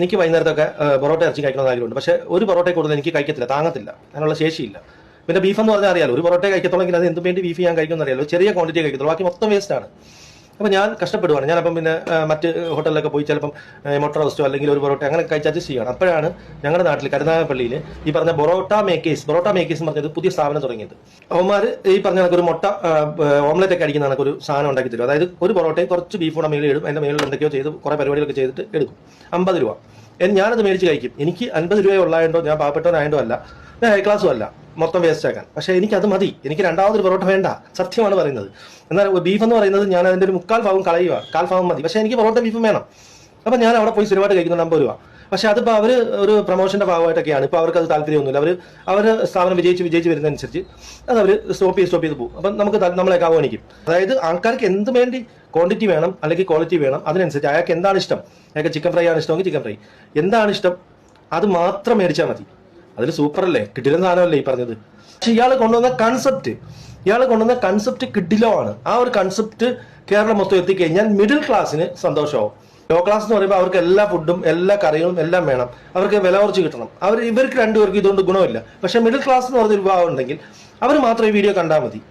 എനിക്ക് വൈകുന്നേരത്തൊക്കെ പൊറോട്ട ഇറച്ചി കഴിക്കണമെന്ന് ആഗ്രഹമുണ്ട്. പക്ഷേ ഒരു പൊറോട്ട കൂടുതൽ എനിക്ക് കഴിക്കത്തില്ല താങ്ങത്തില്ല. അതിനുള്ള ശേഷിയില്ല. പിന്നെ ബീഫ് എന്ന് പറഞ്ഞാൽ അറിയാലോ ഒരു പൊറോട്ടയെ കഴിക്കത്തുള്ളെങ്കിൽ അത് എന്തും വേണ്ടി ബീഫ് ഞാൻ കഴിക്കുമെന്ന് അറിയാലോ. ചെറിയ ക്വാണ്ടിറ്റി കഴിക്കത്തുള്ളൂ. ബാക്കി മൊത്തം വേസ്റ്റ് ആണ്. അപ്പോൾ ഞാൻ കഷ്ടപ്പെടുവാണ്. ഞാൻ അപ്പം പിന്നെ മറ്റ് ഹോട്ടലിലൊക്കെ പോയി ചിലപ്പം മൊട്ട റോസ്റ്റോ അല്ലെങ്കിൽ ഒരു പൊറോട്ട അങ്ങനെ കഴിച്ച് ചെയ്യണം അപ്പോഴാണ് ഞങ്ങളുടെ നാട്ടിൽ കരുനാഗപ്പള്ളിയിൽ ഈ പറഞ്ഞ ബൊറോട്ട മേക്കേഴ്സ് ബൊറോട്ട മേക്കേഴ്സ് എന്ന് പറഞ്ഞത് പുതിയ സ്ഥാപനം തുടങ്ങിയത്. അവന്മാർ ഈ പറഞ്ഞ ഒരു മൊട്ട ഓംലെറ്റ് ഒക്കെ അടിക്കുന്ന ഒരു സാധനം ഉണ്ടാക്കി തരും. അതായത് ഒരു പൊറോട്ടയും കുറച്ച് ബീഫ് കൂടെ മേളിൽ ഇടും. അതിന്റെ മേളിൽ എന്തൊക്കെയോ ചെയ്ത് കുറേ പരിപാടികളൊക്കെ ചെയ്തിട്ട് എടുക്കും. അമ്പത് രൂപ. ഞാനത് മേടിച്ച് കഴിക്കും. എനിക്ക് അൻപത് രൂപ ഉള്ളതായതുകൊണ്ടോ ഞാൻ പാവപ്പെട്ടവനായതുകൊണ്ടോ അല്ല. ഹൈ ക്ലാസ്സും അല്ല. മൊത്തം വേസ്റ്റ് ആക്കാൻ. പക്ഷേ എനിക്ക് അത് മതി. എനിക്ക് രണ്ടാമതൊരു പൊറോട്ട വേണ്ട. സത്യമാണ് പറയുന്നത്. എന്നാൽ ബീഫ് എന്ന് പറയുന്നത് ഞാൻ അതിന്റെ ഒരു മുക്കാൽ ഭാഗം കളയുക കാൽ ഭാഗം മതി. പക്ഷേ എനിക്ക് പൊറോട്ട ബീഫും വേണം. അപ്പം ഞാൻ അവിടെ പോയി സ്ഥിരമായിട്ട് കഴിക്കുന്നുണ്ട് അമ്പത് രൂപ. പക്ഷെ അതിപ്പോൾ അവർ ഒരു പ്രൊമോഷന്റെ ഭാഗമായിട്ടൊക്കെയാണ്. ഇപ്പോൾ അവർക്ക് അത് താല്പര്യമൊന്നുമില്ല. അവർ അവർ സ്ഥാപനം വിജയിച്ച് വിജയിച്ച് വരുന്നതനുസരിച്ച് അത് അവർ സ്റ്റോപ്പ് ചെയ്ത് സ്റ്റോപ്പ് ചെയ്ത് പോകും. അപ്പം നമുക്ക് നമ്മളെ നമ്മളെയൊക്കെ അതായത് ആൾക്കാർക്ക് എന്ത് വേണ്ടി ക്വാണ്ടിറ്റി വേണം അല്ലെങ്കിൽ ക്വാളിറ്റി വേണം അതിനനുസരിച്ച് അയാൾക്ക് എന്താണ് ഇഷ്ടം? അയാൾക്ക് ചിക്കൻ ഫ്രൈ ആണ് ഇഷ്ടമെങ്കിൽ ചിക്കൻ ഫ്രൈ എന്താണ് ഇഷ്ടം? അത് മാത്രം മേടിച്ചാൽ മതി. അതിൽ സൂപ്പർ അല്ലേ കിട്ടില്ല സാധനമല്ലേ ഈ പറഞ്ഞത്. പക്ഷെ ഇയാൾ കൊണ്ടുവന്ന കൺസെപ്റ്റ് ഇയാൾ കൊണ്ടുവന്ന കൺസെപ്റ്റ് കിട്ടിലോ ആണ് ആ ഒരു കൺസെപ്റ്റ് കേരളം മൊത്തം എത്തിക്കഴിഞ്ഞാൽ മിഡിൽ ക്ലാസ്സിന് സന്തോഷമാവും. ലോ ക്ലാസ് എന്ന് പറയുമ്പോൾ അവർക്ക് എല്ലാ ഫുഡും എല്ലാ കറികളും എല്ലാം വേണം. അവർക്ക് വില കുറച്ച് കിട്ടണം. അവർ ഇവർക്ക് രണ്ടുപേർക്കും ഇതുകൊണ്ട് ഗുണമില്ല. പക്ഷെ മിഡിൽ ക്ലാസ് എന്ന് പറഞ്ഞൊരു വിഭാഗം ഉണ്ടെങ്കിൽ അവർ മാത്രം ഈ വീഡിയോ കണ്ടാൽ മതി.